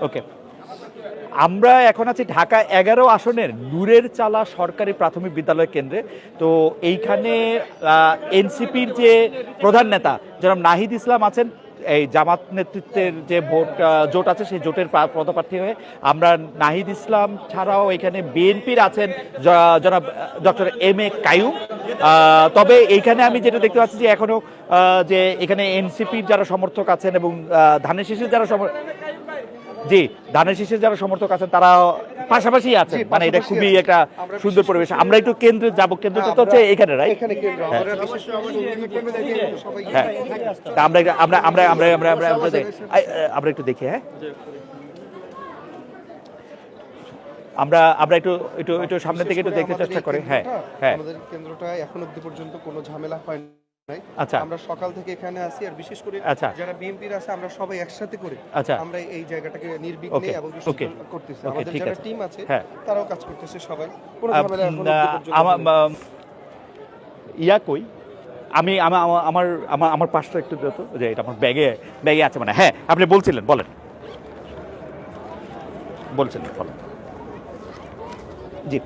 ওকে আমরা এখন আছি ঢাকা এগারো আসনের নূরের চালা সরকারি প্রাথমিক বিদ্যালয় কেন্দ্রে। তো এইখানে এনসিপির যে প্রধান নেতা যেরকম নাহিদ ইসলাম আছেন এই জামাত নেতৃত্বের যে ভোট জোট আছে সেই জোটের পদপ্রার্থী হয়ে আমরা নাহিদ ইসলাম ছাড়াও এখানে বিএনপির আছেন জনাব ডক্টর এম এ কায়ুম তবে এইখানে আমি যেটা দেখতে পাচ্ছি যে এখনও আহ, যে এখানে এনসিপির যারা সমর্থক আছেন এবং ধানের শীষের যারা সমর- জি ধানের শীষের যারা সমর্থক আছেন তারা পাশাপাশি আছে মানে এটা খুবই একটা সুন্দর পরিবেশ। আমরা একটু কেন্দ্রে যাব। কেন্দ্রটা তো হচ্ছে এখানে রাইট থেকে সবাই হ্যাঁ। তা আমরা একটু- আমরা আমরা আমরা আমরা আমরা একটু দেখি হ্যাঁ? আমরা আমরা একটু একটু একটু সামনে থেকে একটু দেখতে চেষ্টা করি। হ্যাঁ। হ্যাঁ। আমাদের কেন্দ্রটা এখন অবধি পর্যন্ত কোনো ঝামেলা হয় নাই আচ্ছা। আমরা সকাল থেকে এখানে আসি আর বিশেষ করে আচ্ছা। যারা বিএনপির আছে আমরা সবাই একসাথে করে আচ্ছা। আমরা এই জায়গাটাকে নির্বিঘ্নে এবং করতেছি। আমাদের যারা টিম আছে হ্যাঁ। তারাও কাজ করতেছে সবাই। কোনো ঝামেলা আমার ইয়া কই? আমি আমা- আমা- আমার আমার আমার পাশটা একটু দিত যে এটা আমার ব্যাগে ব্যাগে আছে মানে। হ্যাঁ আপনি বলছিলেন বলেন। বলছিলেন বলেন। জি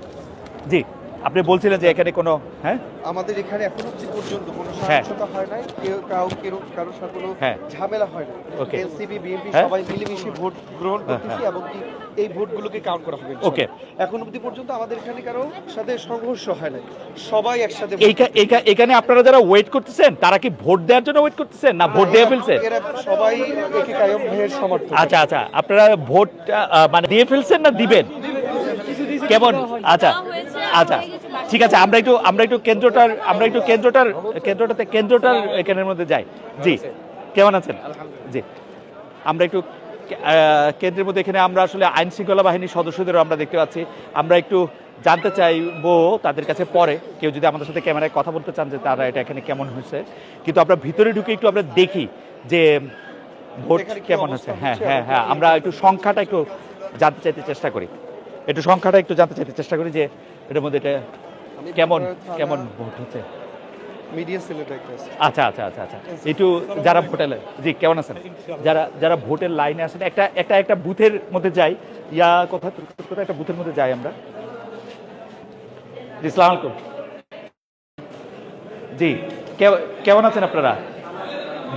জি। আপনি বলছিলেন যে এখানে কোনো হ্যাঁ? আমাদের এখানে এখন অবধি পর্যন্ত কোনো হ্যাঁ। সহিংসতা হয় নাই। কেউ কাউ কেউ কারোর সাথে কোনো হ্যাঁ। ঝামেলা হয় না Okay. এনসিপি বিএনপি হ্যাঁ। সবাই মিলেমিশে ভোট গ্রহণ করতেছি এবং কি এই ভোটগুলোকে কাউন্ট করা হবে. ইনশাআল্লাহ। এখন অবধি পর্যন্ত আমাদের এখানে কারও সাথে সংঘর্ষ হয় না সবাই একসাথে এখানে আপনারা যারা ওয়েট করতেছেন তারা কি ভোট দেওয়ার জন্য ওয়েট করতেছেন না ভোট দিয়ে ফেলছে? এরা সবাই একে কায়ম ভাইয়ের সমর্থন আচ্ছা আচ্ছা। আপনারা ভোট মানে দিয়ে ফেলছেন না দিবেন? কেমন? আচ্ছা। আচ্ছা ঠিক আছে আমরা একটু আমরা একটু কেন্দ্রটার আমরা একটু কেন্দ্রটার কেন্দ্রটাতে কেন্দ্রটার এখানের মধ্যে যাই। জি কেমন আছেন? জি আমরা একটু কেন্দ্রের মধ্যে এখানে আমরা আসলে আইন শৃঙ্খলা বাহিনীর সদস্যদেরও আমরা দেখতে পাচ্ছি। আমরা একটু জানতে চাইব তাদের কাছে পরে কেউ যদি আমাদের সাথে ক্যামেরায় কথা বলতে চান যে তারা এটা এখানে কেমন হয়েছে। কিন্তু আমরা ভিতরে ঢুকে একটু আমরা দেখি যে ভোট কেমন অবস্থা? হচ্ছে হ্যাঁ হ্যাঁ হ্যাঁ আমরা একটু সংখ্যাটা একটু জানতে চাইতে চেষ্টা করি। একটু সংখ্যাটা একটু জানতে চাইতে চেষ্টা করি যে এটার মধ্যে এটা কেমন কেমন ভোট হচ্ছে? মিডিয়া আচ্ছা আচ্ছা আচ্ছা আচ্ছা। একটু যারা ভোটের জি কেমন আছেন? যারা যারা ভোটের লাইনে আছেন একটা একটা একটা বুথের মধ্যে যাই। ইয়া কোথা কোথায় একটা বুথের মধ্যে যাই আমরা। জি সালাম আলাইকুম। জি কেমন আছেন আপনারা?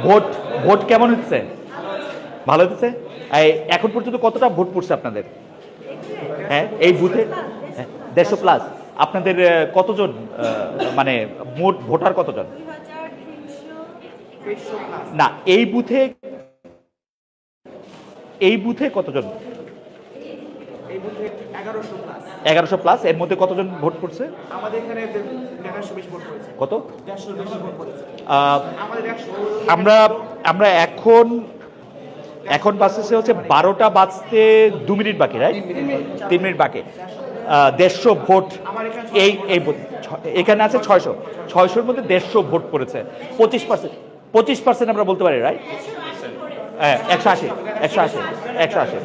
ভোট ভোট কেমন হচ্ছে? ভালো হচ্ছে? এখন পর্যন্ত কতটা ভোট পড়ছে আপনাদের? হ্যাঁ এই বুথে দেড়শো প্লাস আপনাদের কতজন মানে মোট ভোটার কতজন? না এই বুথে এই বুথে কতজন? এগারোশো প্লাস এর মধ্যে কতজন ভোট পড়েছে কত? আমরা আমরা এখন এখন বাজতেছে হচ্ছে বারোটা বাজতে দু মিনিট বাকি রাইট তিন মিনিট বাকি। দেড়শো ভোট এই এই এখানে আছে ছয়শো। ছয়শোর মধ্যে দেড়শো ভোট পড়েছে। পঁচিশ পার্সেন্ট পঁচিশ পার্সেন্ট আমরা বলতে পারি রাইট হ্যাঁ একশো আশি একশো আশি একশো আশি।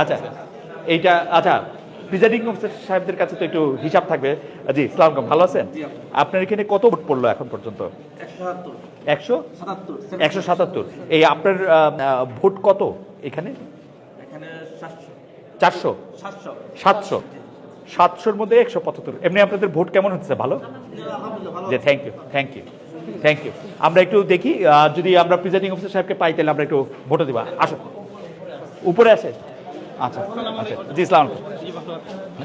আচ্ছা এইটা আচ্ছা প্রিজাইডিং অফিসার সাহেবদের কাছে তো একটু হিসাব থাকবে। জি ইসলাম ভালো আছেন? আপনার এখানে কত ভোট পড়ল এখন পর্যন্ত? একশো? একশো সাতাত্তর। এই আপনার ভোট কত এখানে? এখানে চারশো? সাতশো। সাতশোর মধ্যে একশো পঁচাত্তর। এমনি আপনাদের ভোট কেমন হচ্ছে? ভালো? যে thank you thank you thank you আমরা একটু দেখি যদি আমরা প্রিজাইডিং অফিসার সাহেবকে পাই তাহলে আমরা একটু ভোটে দিবা। আসো উপরে আসে আচ্ছা আচ্ছা। জি ইসলাম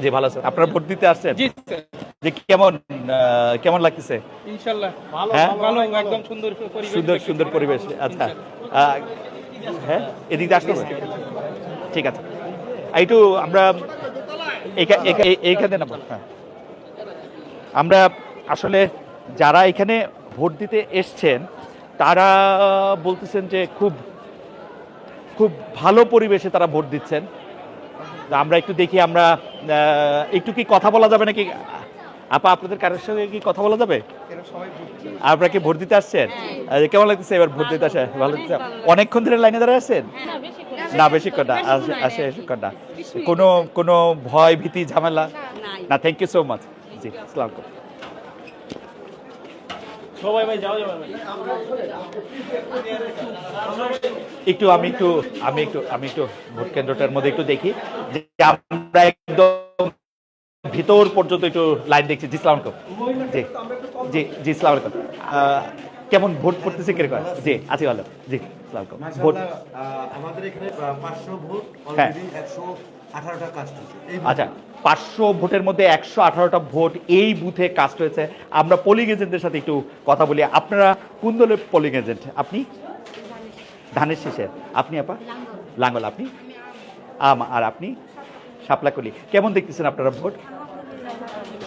জি ভালো আছেন। আপনারা ভোট দিতে আসছেন? যে কেমন কেমন লাগতেছে? ভালো হ্যাঁ? ভালো একদম সুন্দর পরিবেশ সুন্দর সুন্দর পরিবেশ আচ্ছা। হ্যাঁ? এদিক দিয়ে আসতে ঠিক আছে। একটু আমরা এইখানে নামো। হ্যাঁ। আমরা আসলে যারা এখানে ভোট দিতে এসছেন তারা বলতেছেন যে খুব খুব ভালো পরিবেশে তারা ভোট দিচ্ছেন। আমরা একটু দেখি আমরা একটু কি কথা বলা যাবে নাকি? আপা আপনাদের কারোর সঙ্গে কি কথা বলা যাবে। আপনারা কি ভোট দিতে আসছেন? কেমন লাগতেছে এবার ভোট দিতে আসে? ভালো লাগছে। অনেকক্ষণ ধরে লাইনে দাঁড়ায় আছেন? না বেশিক্ষণ না আসে বেশিক্ষণ না কোনো কোনো ভয় ভীতি ঝামেলা? না থ্যাংক ইউ সো মাচ জি আসসালামু আলাইকুম। সবাই ভাই যাও একটু আমি একটু আমি একটু আমি একটু ভোট কেন্দ্রটার মধ্যে একটু দেখি। যে আমরা একদম ভিতর পর্যন্ত একটু লাইন দেখছি। জি সালাম জি জি জি সালাম আলাইকুম। কেমন ভোট পড়তেছে কীরকম? জি আছি ভালো। জি ভোট আমাদের এখানে পাঁচশো ভোট হ্যাঁ। অলরেডি কাস্ট হচ্ছে আচ্ছা পাঁচশো ভোটের মধ্যে একশো আঠারোটা ভোট এই বুথে কাস্ট হয়েছে। আমরা পোলিং এজেন্টের সাথে একটু কথা বলি। আপনারা কোন দলের পোলিং এজেন্ট আপনি? ধানের শেষের আপনি আপা? লাঙ্গল। আপনি? আম আর আপনি? শাপলাকলি কেমন দেখতেছেন আপনারা ভোট?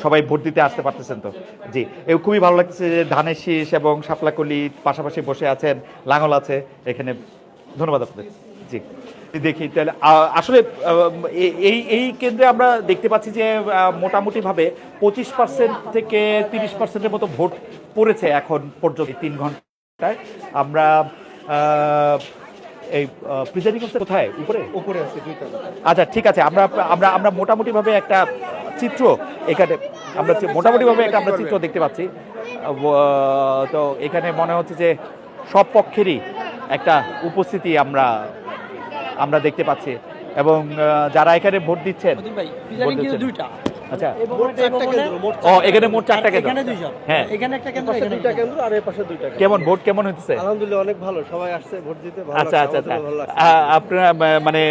সবাই ভোট দিতে আসতে পারতেছেন তো? জি। এ খুবই ভালো লাগছে যে ধানের শীষ এবং শাপলাকলি পাশাপাশি বসে আছেন, লাঙল আছে এখানে। ধন্যবাদ আপনাদের। জি। দেখি তাহলে আসলে এই এই কেন্দ্রে আমরা দেখতে পাচ্ছি যে মোটামুটিভাবে পঁচিশ পার্সেন্ট থেকে তিরিশ পার্সেন্টের মতো ভোট পড়েছে এখন পর্যন্ত তিন ঘন্টায়। আমরা এই প্রিজাইডিং অফিসার কোথায়? উপরে? উপরে আছে দুইটা। আচ্ছা ঠিক আছে। আমরা আমরা আমরা মোটামুটিভাবে একটা চিত্র এখানে আমরা চি- মোটামুটিভাবে একটা আমরা চিত্র দেখতে পাচ্ছি। তো এখানে মনে হচ্ছে যে সব পক্ষেরই একটা উপস্থিতি আমরা আমরা দেখতে পাচ্ছি। এবং যারা এখানে ভোট দিচ্ছেন। দুইটা। আচ্ছা মোট চারটা কেন্দ্র ও এখানে মোট চারটা কেন্দ্র। এখানে হ্যাঁ। এখানে একটা কেন্দ্র এখানে দুইটা কেন্দ্র আর এই পাশে দুইটা কেমন ভোট কেমন হচ্ছে আলহামদুলিল্লাহ অনেক ভালো। সবাই আসছে ভোট দিতে ভালো আচ্ছা আচ্ছা আচ্ছা। আপনারা মানে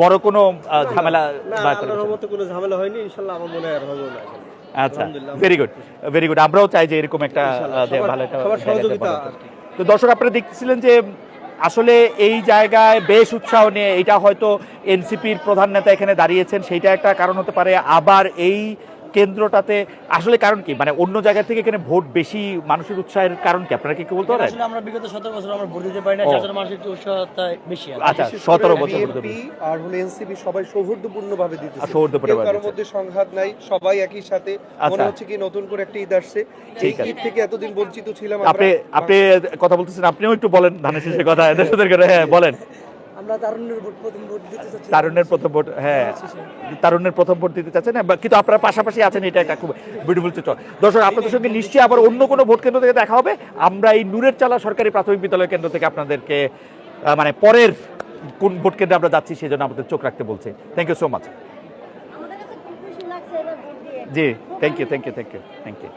বড় কোনো ঝামেলা না বা আল্লাহর রহমতে কোনো ঝামেলা হয়নি ইনশাআল্লাহ আমার মনে হয় আর হবে না আচ্ছা। ভেরি গুড ভেরি গুড আমরাও চাই যে এরকম একটা ভালো একটা। তো দর্শক আপনারা দেখতেছিলেন যে আসলে এই জায়গায় বেশ উৎসাহ নিয়ে, এটা হয়তো এনসিপির প্রধান নেতা এখানে দাঁড়িয়েছেন, সেইটা একটা কারণ হতে পারে। আবার এই কেন্দ্রটাতে আসলে কারণ কি? মানে অন্য জায়গা থেকে এখানে ভোট বেশি মানুষের উৎসাহের কারণ কি? আপনারা কি বলতে পারেন? আসলে আমরা বিগত 17 বছর আমরা ভোট দিতে পারি না যার জন্য মানুষের একটু উৎসাহতা বেশি আচ্ছা বিশেষ করে সতেরো বছর আর হলো এনসিপি সবাই সৌহার্দ্যপূর্ণ ভাবে দিতেছে সৌহার্দ্যপূর্ণভাবে কারোর মধ্যে সংঘাত নাই সবাই একই সাথে। মনে আচ্ছা। হচ্ছে কি নতুন করে একটা ঈদ আসছে। এই ঠিক আছে। থেকে এতদিন বঞ্চিত ছিলাম আপনি আপনি কথা বলতেছেন আপনিও একটু বলেন ধানের শেষের কথা এদের সাথে হ্যাঁ বলেন। আমরা তারুণ্যের ভোট প্রথম ভোট দিতে চাচ্ছি। তারুণ্যের প্রথম ভোট হ্যাঁ। তারুণ্যের প্রথম ভোট দিতে চাচ্ছেন কিন্তু আপনারা পাশাপাশি আছেন এটা একটা খুব বিউটিফুল চিত্র। দর্শক আপনাদের সঙ্গে নিশ্চয়ই আবার অন্য কোনো ভোট কেন্দ্র থেকে দেখা হবে। আমরা এই নূরের চালা সরকারি প্রাথমিক বিদ্যালয় কেন্দ্র থেকে আপনাদেরকে মানে পরের কোন ভোট কেন্দ্রে আমরা যাচ্ছি সেজন্য আমাদের চোখ রাখতে বলছি। থ্যাংক ইউ সো মাচ আমাদের কাছে খুব খুশি লাগছে এবার ভোট দিয়ে। জি thank you thank you thank you thank you